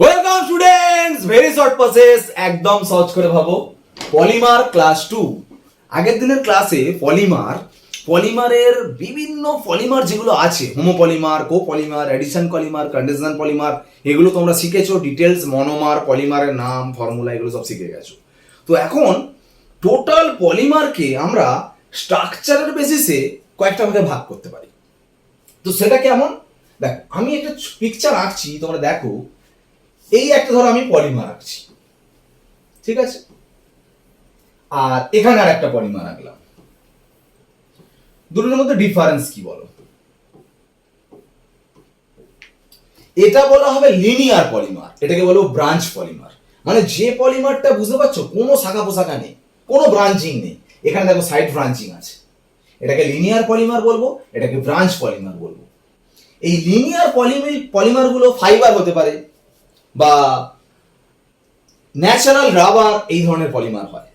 Welcome students very short process একদম সহজ করে ভাবো। পলিমার ক্লাস টু আগের দিনের ক্লাসে পলিমার, পলিমারের বিভিন্ন পলিমার যেগুলো আছে homo polymer co polymer addition polymer condensation polymer এগুলো তোমরা শিখেছো ডিটেলস মনোমার পলিমারের নাম ফর্মুলা এগুলো সব শিখে গেছো। তো এখন টোটাল পলিমারকে আমরা স্ট্রাকচারের বেসিসে কয়েকটা ভাগে ভাগ করতে পারি। তো সেটা কেমন? দেখ, আমি একটা পিকচার আঁকছি, তোমরা দেখো। এই একটা ধরো আমি পলিমার আঁকছি। ঠিক আছে? আর এখানে আর একটা পলিমার আঁকলাম। দুটোর মধ্যে ডিফারেন্স কি বলো? এটা বলা হবে লিনিয়ার পলিমার এটাকে বলব ব্রাঞ্চ পলিমার মানে যে পলিমারটা বুঝতে পারছ, কোনো শাখা পোশাখা নেই, কোনো ব্রাঞ্চিং নেই। এখানে দেখো সাইড ব্রাঞ্চিং আছে। এটাকে লিনিয়ার পলিমার বলব, এটাকে ব্রাঞ্চ পলিমার বলব। এই লিনিয়ার পলিমার পলিমারগুলো ফাইবার হতে পারে। বা ন্যাচারাল রাবার এই ধরনের পলিমার হয়।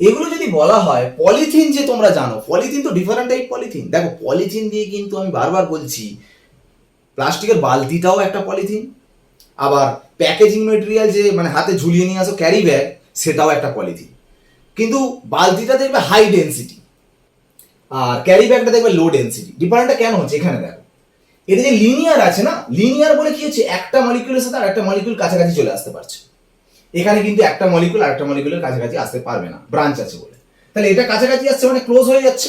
এগুলো যদি বলা হয় পলিথিন যে তোমরা জানো পলিথিন তো ডিফারেন্ট টাইপ পলিথিন দেখো পলিথিন দিয়ে কিন্তু আমি বারবার বলছি, প্লাস্টিকের বালতিটাও একটা পলিথিন আবার প্যাকেজিং মেটেরিয়াল যে মানে হাতে ঝুলিয়ে নিয়ে আসো ক্যারি ব্যাগ সেটাও একটা পলিথিন কিন্তু বালতিটা দেখবে হাই ডেন্সিটি আর ক্যারি ব্যাগটা দেখবে লো ডেন্সিটি ডিফারেন্টটা কেন হচ্ছে? এখানে দেখো। এটা যে লিনিয়ার আছে না লিনিয়ার বলে কি হচ্ছে? একটা মলিকিউলের সাথে আর একটা মলিকিউল কাছাকাছি চলে আসতে পারছে। এখানে কিন্তু একটা মলিকুল আর একটা মলিকুলের কাছাকাছি আসতে পারবে না ব্রাঞ্চ আছে বলে। তাহলে এটা কাছাকাছি আসছে মানে ক্লোজ হয়ে যাচ্ছে।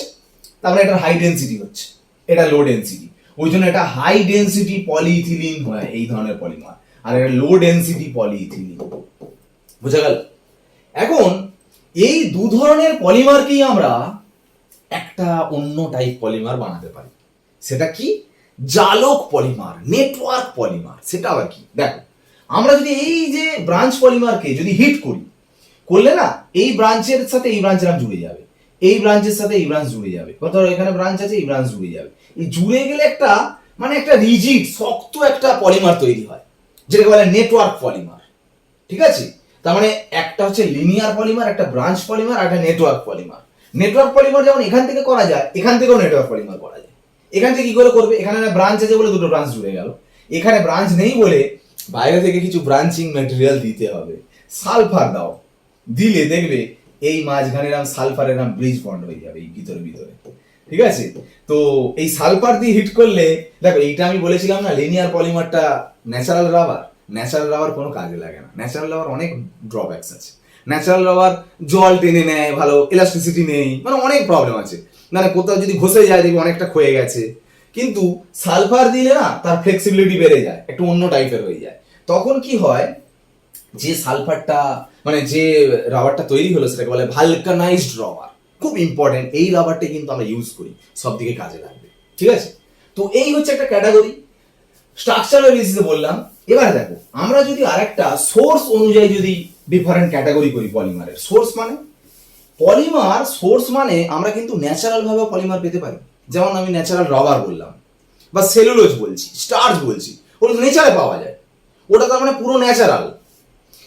তারপরে এটা হাই ডেন্সিটি হচ্ছে, এটা লো ডেন্সিটি ওই জন্য এটা হাই ডেন্সিটি পলিইথিলিন হয়, এই ধরনের পলিমার আর এটা লো ডেন্সিটি পলিইথিলিন বুঝা গেল? এখন এই দু ধরনের পলিমারকেই আমরা একটা অন্য টাইপ পলিমার বানাতে পারি? সেটা কি? জালক পলিমার নেটওয়ার্ক পলিমার, সেটা আবার কি? দেখো, আমরা যদি এই যে ব্রাঞ্চ পলিমারকে যদি হিট করি, করলে না, এই ব্রাঞ্চের সাথে এই ব্রাঞ্চের নাম জুড়ে যাবে। এই ব্রাঞ্চের সাথে এই ব্রাঞ্চ জুড়ে যাবে। কত এখানে ব্রাঞ্চ আছে, এই ব্রাঞ্চ জুড়ে যাবে। এই জুড়ে গেলে একটা মানে একটা রিজিড শক্ত একটা পলিমার তৈরি হয়, যেটাকে বলে নেটওয়ার্ক পলিমার। ঠিক আছে? তার মানে একটা হচ্ছে লিনিয়ার পলিমার একটা ব্রাঞ্চ পলিমার আর একটা নেটওয়ার্ক পলিমার নেটওয়ার্ক পলিমার যেমন এখান থেকে করা যায়, এখান থেকেও নেটওয়ার্ক পলিমার করা যায়। এখান থেকে কি করে করবে? এখানে ব্রাঞ্চ আছে বলে দুটো ব্রাঞ্চ জুড়ে গেল। এখানে ব্রাঞ্চ নেই বলে বাইরে থেকে কিছু ব্রাঞ্চিং ম্যাটেরিয়াল দিতে হবে। সালফার দাও। দিলে দেখবে এই মাঝখানে এরকম সালফার এরকম ব্রিজ বন্ড হয়ে যাবে এই ভিতরে ভিতরে। ঠিক আছে? তো এই সালফার দিয়ে হিট করলে, দেখো এইটা আমি বলেছিলাম না লিনিয়ার পলিমারটা ন্যাচারাল রাবার ন্যাচারাল রাবার কোনো কাজে লাগে না। ন্যাচারাল রাবার অনেক ড্রব্যাকস আছে। ন্যাচারাল রাবার জল টেনে নেয়, ভালো ইলাস্টিসিটি নেই মানে অনেক প্রবলেম আছে। মানে কোথাও যদি ঘষে যায়, দেখবি অনেকটা ক্ষয়ে গেছে। কিন্তু সালফার দিলে না, তার ফ্লেক্সিবিলিটি বেড়ে যায়, একটু অন্য টাইপের হয়ে যায়। তখন কি হয়, যে সালফারটা মানে যে রাবারটা তৈরি হলো, সেটাকে বলে ভালকানাইজড রাবার খুব ইম্পর্টেন্ট এই রাবারটা কিন্তু আমরা ইউজ করি, সব দিকে কাজে লাগবে। ঠিক আছে? তো এই হচ্ছে একটা ক্যাটাগরি স্ট্রাকচারাল বেসিসে বললাম। এবার দেখো, আমরা যদি আরেকটা সোর্স অনুযায়ী যদি ডিফারেন্ট ক্যাটাগরি করি পলিমারের সোর্স মানে? পলিমার সোর্স মানে আমরা কিন্তু ন্যাচারাল ভাবে পলিমার পেতে পারি। যেমন আমি ন্যাচারাল রবার বললাম, বা সেলুলোজ বলছি, স্টার্চ বলছি, ওটা তো নেচারে পাওয়া যায়। ওটা তার মানে পুরো ন্যাচারাল।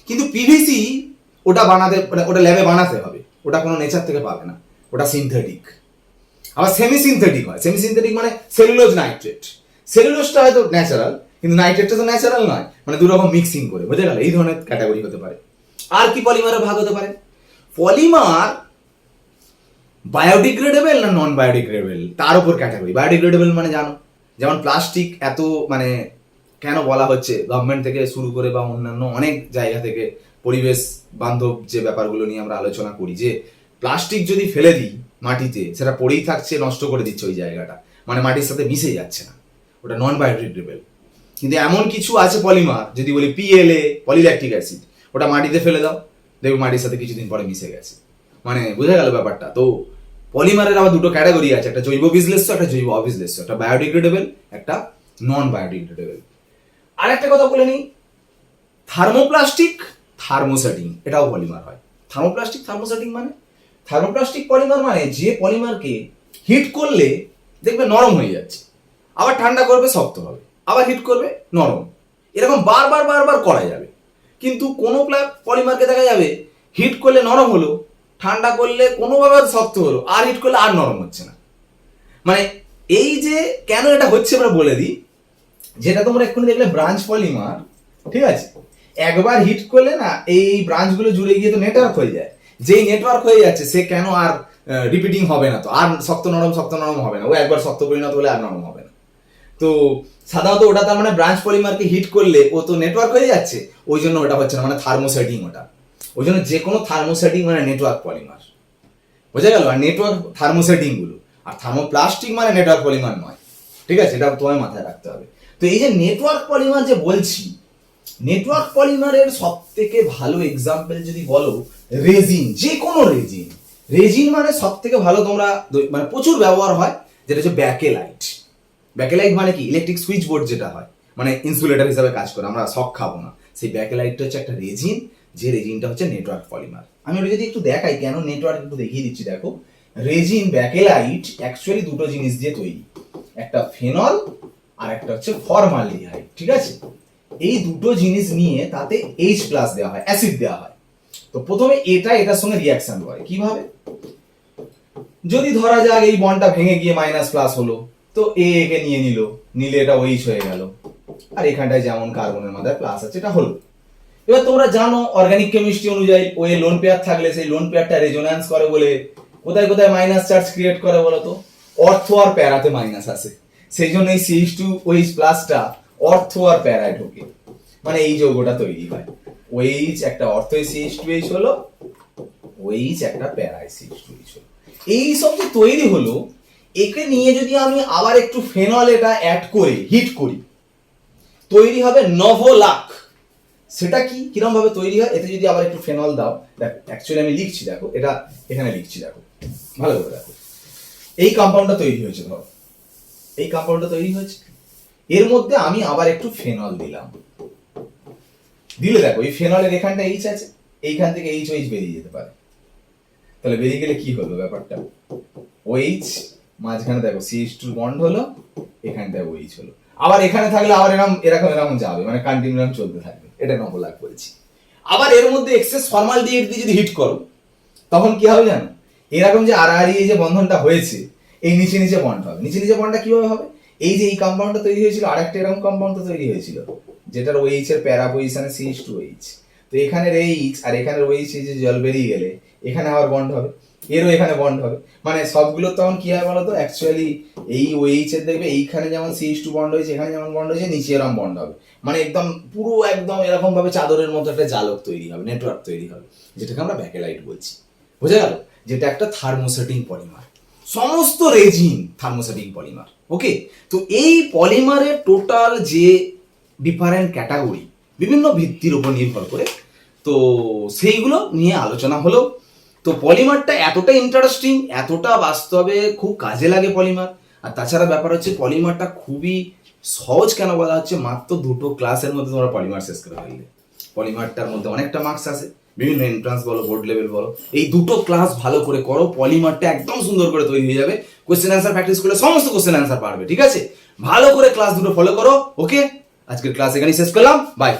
কিন্তু পিভিসি ওটা বানাতে মানে ওটা ল্যাবে বানাতে হবে। ওটা কোনো নেচার থেকে পাবে না। ওটা সিনথেটিক আবার সেমি সিনথেটিক হয়। সেমি সিনথেটিক মানে সেলুলোজ নাইট্রেট সেলুলোজটা হয়তো ন্যাচারাল কিন্তু নাইট্রেটটা তো ন্যাচারাল নয়। মানে দু রকম মিক্সিং করে, বুঝে গেল? এই ধরনের ক্যাটাগরি হতে পারে। আর কি পলিমারের ভাগ হতে পারে? পলিমার বায়োডিগ্রেডেবল না নন বায়োডিগ্রেডেবল তার উপর ক্যাটাগরি বায়োডিগ্রেডেবল মানে জানো, যেমন প্লাস্টিক এত মানে কেন বলা হচ্ছে? গভর্নমেন্ট থেকে শুরু করে বা অন্যান্য অনেক জায়গা থেকে পরিবেশ বান্ধব যে ব্যাপারগুলো নিয়ে আমরা আলোচনা করি, যে প্লাস্টিক যদি ফেলে দিই মাটিতে, সেটা পড়েই থাকছে, নষ্ট করে দিচ্ছে ওই জায়গাটা। মানে মাটির সাথে মিশে যাচ্ছে না। ওটা নন বায়োডিগ্রেডেবল কিন্তু এমন কিছু আছে পলিমার যদি বলি পিএলএ পলিল্যাকটিক অ্যাসিড ওটা মাটিতে ফেলে দাও। দেখবে মাটির সাথে কিছুদিন পরে মিশে গেছে। মানে বোঝা গেল ব্যাপারটা। তো পলিমারের আবার দুটো ক্যাটাগরি আছে, একটা জৈব বিশ্লেষ্য, একটা জৈব অবিশ্লেষ্য। একটা বায়োডিগ্রেডেবল একটা নন বায়োডিগ্রেডেবল আর একটা কথা বলে নিই থার্মোপ্লাস্টিক থার্মোসেটিং এটাও পলিমার হয়। থার্মোপ্লাস্টিক থার্মোসেটিং মানে? থার্মোপ্লাস্টিক পলিমার মানে যে পলিমারকে হিট করলে দেখবে নরম হয়ে যাচ্ছে। আবার ঠান্ডা করবে, শক্ত হবে। আবার হিট করবে, নরম। এরকম বারবার বারবার করা যাবে। কিন্তু কোনো পলিমারকে দেখা যাবে হিট করলে নরম হলো, ঠান্ডা করলে কোনোভাবে শক্ত হলো, আর হিট করলে আর নরম হচ্ছে না। মানে এই যে কেন এটা হচ্ছে আমরা বলে দিই, যেটা তোমরা এক্ষুনি দেখলে ব্রাঞ্চ পলিমার, ঠিক আছে? একবার হিট করলে না, এই ব্রাঞ্চগুলো জুড়ে গিয়ে তো নেটওয়ার্ক হয়ে যায়। যেই নেটওয়ার্ক হয়ে যাচ্ছে, সে কেন আর রিপিটিং হবে না তো? আর শক্ত নরম শক্ত নরম হবে না। ও একবার শক্ত পরিণত হলে আর নরম হবে না। তো সাধারণত ওটা তার মানে ব্রাঞ্চ পলিমারকে হিট করলে ও তো নেটওয়ার্ক হয়ে যাচ্ছে, ওই জন্য ওটা হচ্ছে না মানে থার্মোসেটিং ওটা। ওই জন্য যে কোনো থার্মোসেটিং মানে নেটওয়ার্ক পলিমার বোঝা গেল? আর নেটওয়ার্ক থার্মোসেটিংগুলো। আর থার্মোপ্লাস্টিক মানে নেটওয়ার্ক পলিমার নয়। ঠিক আছে? এটা তোমায় মাথায় রাখতে হবে। তো এই যে নেটওয়ার্ক পলিমার যে বলছি নেটওয়ার্ক পলিমারের সব থেকে ভালো এক্সাম্পল যদি বলো রেজিন যে কোনো রেজিন রেজিন মানে সব থেকে ভালো তোমরা মানে প্রচুর ব্যবহার হয়, যেটা হচ্ছে ব্যাকেলাইট ব্যাকেলাইট মানে কি? ইলেকট্রিক সুইচ বোর্ড যেটা হয় মানে ইনসুলেটর হিসাবে কাজ করে, আমরা শক খাব না। সেই ব্যাকেলাইটটা হচ্ছে একটা রেজিন, যে রেজিনটা হচ্ছে নেটওয়ার্ক পলিমার আমি ওটা যদি একটু দেখাই, কেন নেটওয়ার্ক একটু দেখিয়ে দিচ্ছি, দেখো। রেজিন ব্যাকেলাইট অ্যাকচুয়ালি দুটো জিনিস দিয়ে তৈরি। একটা ফেনল আর একটা হচ্ছে ফর্মালডিহাইড ঠিক আছে? এই দুটো জিনিস নিয়ে তাতে এইচ প্লাস দেওয়া হয় অ্যাসিড দেওয়া হয়। তো প্রথমে এটা, এটার সঙ্গে রিয়াকশন করে। কীভাবে? যদি ধরা যাক এই বন্ডটা ভেঙে গিয়ে মাইনাস প্লাস হলো তো এ একে নিয়ে নিল, নিলে এটা ওইচ হয়ে গেল। আর এখানটায় যেমন কার্বনের মাথায় প্লাস আছে, এটা হলো। এবার তোমরা জানো অর্গানিক কেমিস্ট্রি অনুযায়ী ওই লোন পেয়ার থাকলে সেই লোন পেয়ারটা রেজোন্যান্স করে বলে, কোথায় কোথায় মাইনাস চার্জ ক্রিয়েট করে বলো তো? অর্থ আর প্যারাতে মাইনাস আসে সেই জন্য এই সিএইচ টু ওইচ প্লাসটা অর্থ আর প্যারায় ঢোকে। মানে এই যৌগটা তৈরি হয়। ওইচ একটা অর্থ সিএইচ টু এইচ হলো ওইচ একটা প্যারায় সিএইচ টু এইচ হলো। এই সব যে তৈরি হলো একে নিয়ে যদি আমি আবার একটু ফেনল এটা অ্যাড করে হিট করি, তৈরি হবে নভোলাক। সেটা কি? কিরম ভাবে তৈরি হয়? এতে যদি আবার একটু ফেনল দাও, দেখো অ্যাকচুয়ালি আমি লিখছি, দেখো, এটা এখানে লিখছি, দেখো, ভালো করে দেখো। এই কম্পাউন্ডটা তৈরি হয়েছে, ধরো। এই কম্পাউন্ডটা তৈরি হয়েছে। এর মধ্যে আমি আবার একটু ফেনল দিলাম। দিলে দেখো, এই ফেনলের এখানটা এইচ আছে, এইখান থেকে এইচ ওইচ বেরিয়ে যেতে পারে। তাহলে বেরিয়ে গেলে কি হলো ব্যাপারটা? ওইচ মাঝখানে দেখো সিএইচ টু বন্ড হলো, এখানে দেখো এইচ হলো। আবার এখানে থাকলে আবার এরকম এরকম এরকম যাবে মানে কন্টিনিউয়াম চলতে থাকবে। এটা নবলাক বলছি আবার এর মধ্যে এক্সেস ফর্মাল দিয়ে যদি হিট করো, তখন কি হবে জানো? এরকম যে আড়াআড়ি এই যে বন্ধনটা হয়েছে, এই নিচে নিচে বন্ড হবে। নিচে নিচে বন্ডটা কীভাবে হবে? এই যে এই কম্পাউন্ডটা তৈরি হয়েছিল, আরেকটা এরকম কম্পাউন্ড তো তৈরি হয়েছিল, যেটার ওইচ এর প্যারা পজিশনে সিএইচ টু এইচ তো এখানের এইচ আর এখানের ওইচ এই যে জল বেরিয়ে গেলে, এখানে আবার বন্ড হবে। এরও এখানে বন্ড হবে। মানে সবগুলো তখন কি হয় বলতো? অ্যাকচুয়ালি এই ওইচ এর দেখবে এইখানে যেমন সিএইচ টু বন্ড হয়েছে, এখানে যেমন বন্ড হয়েছে, নিচে এরকম বন্ড হবে। মানে একদম পুরো একদম এরকম ভাবে চাদরের মতো একটা জালক তৈরি হবে নেটওয়ার্ক তৈরি হবে, যেটাকে আমরা ব্যাকেলাইট বলছি। বোঝা গেল? যেটা একটা থার্মোসেটিং পলিমার সমস্ত রেজিন থার্মোসেটিং পলিমার ওকে তো এই পলিমারের টোটাল যে ডিফারেন্ট ক্যাটাগরি বিভিন্ন ভিত্তির উপর নির্ভর করে, তো সেইগুলো নিয়ে আলোচনা হলো। তো পলিমারটা এতটা ইন্টারেস্টিং এতটা বাস্তবে খুব কাজে লাগে পলিমার। আর তাছাড়া ব্যাপার হচ্ছে পলিমারটা খুবই সহজ কেন বলা হচ্ছে, মাত্র দুটো ক্লাসের মধ্যে তোমরা পলিমার শেষ করে ফেললে। পলিমারটার মধ্যে অনেকটা মার্কস আছে বিভিন্ন এন্ট্রান্স বলো বোর্ড লেভেল বলো, এই দুটো ক্লাস ভালো করে করো, পলিমারটা একদম সুন্দর করে তৈরি হয়ে যাবে। কোশ্চেন অ্যান্সার প্র্যাকটিস করলে সমস্ত কোয়েশ্চেন অ্যান্সার পারবে, ঠিক আছে? ভালো করে ক্লাস দুটো ফলো করো ওকে আজকের ক্লাস এখানেই শেষ করলাম বাই